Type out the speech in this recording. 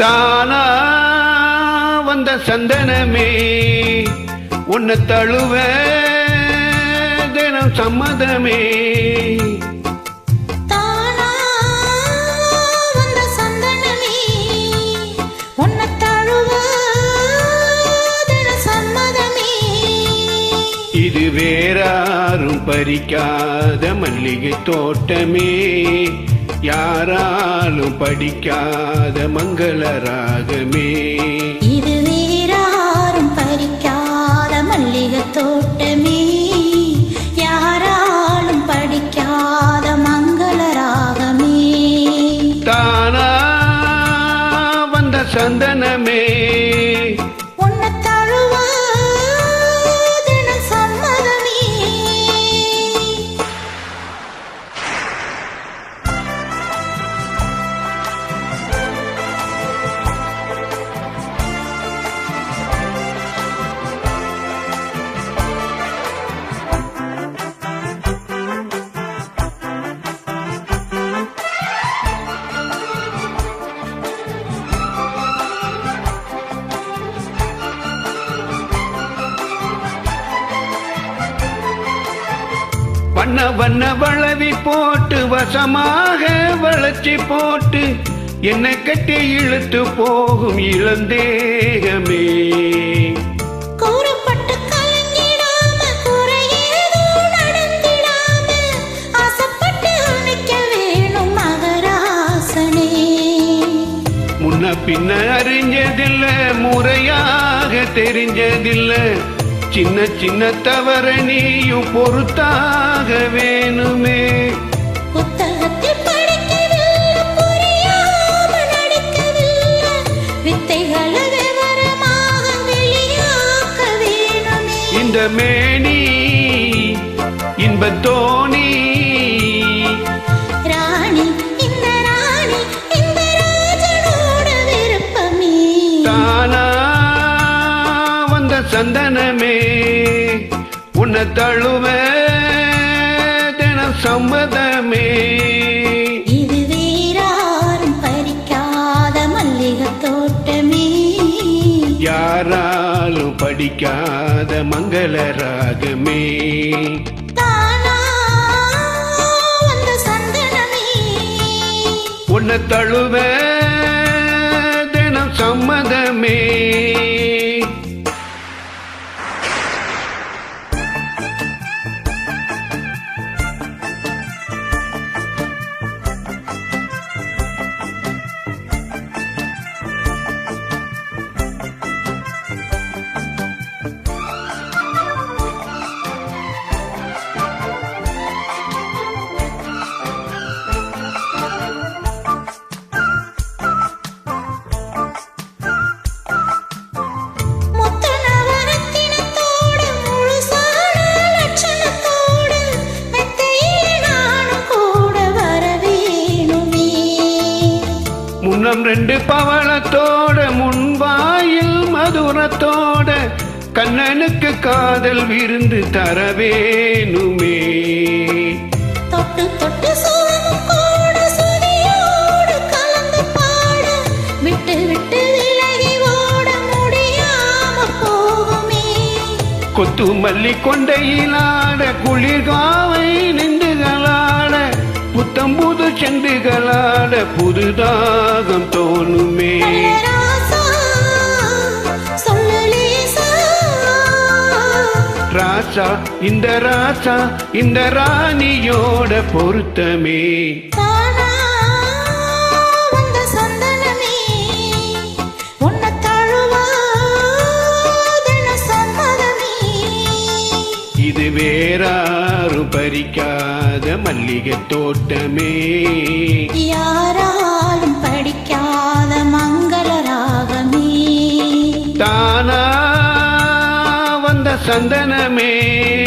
தானா வந்த சந்தனமே உன்னை தழுவ தினம் சம்மதமே. இது வேறாரும் பறிக்காத மல்லிகை தோட்டமே. யாராலும் படிக்காத மங்கள ராகமே. இது வேறாரும் பறிக்காத மல்லிகை தோட்டமே. வண்ண வண்ண வளவி போட்டு வசமாக வளர்ச்சி போட்டு என்னை கட்டி இழுத்து போகும் இளந்தேகமே. பின்ன அறிஞ்சதில்ல முறையாக தெரிஞ்சதில்ல. சின்ன சின்ன தவற நீயும் பொறுத்தாக வேணுமே. புத்தகத்தில் படிக்கவில்லை புரியாம சந்தனமே உன்னை தழுவ தினம் சம்மதமே. இது வேறாரும் பறிக்காத மல்லிகை தோட்டமே. யாராலும் படிக்காத மங்கள ராகமே. தானா உன்னை தழுவ முன்னம் ரெண்டு பவளத்தோட முன்வாயில் மதுரத்தோட கண்ணனுக்கு காதல் விருந்து தரவேணுமே. தொட்டு தொட்டு கொத்து மல்லி கொண்டையிலாட குளிர்காவை செண்டுகளாட புதுதாகம் தோணுமே. ராசா இந்த ராசா இந்த ராணியோட பொருத்தமே. வந்த வேறாரும் பறிக்காத மல்லிகை தோட்டமே. யாராலும் படிக்காத மங்கள ராகமே. தானா வந்த சந்தனமே.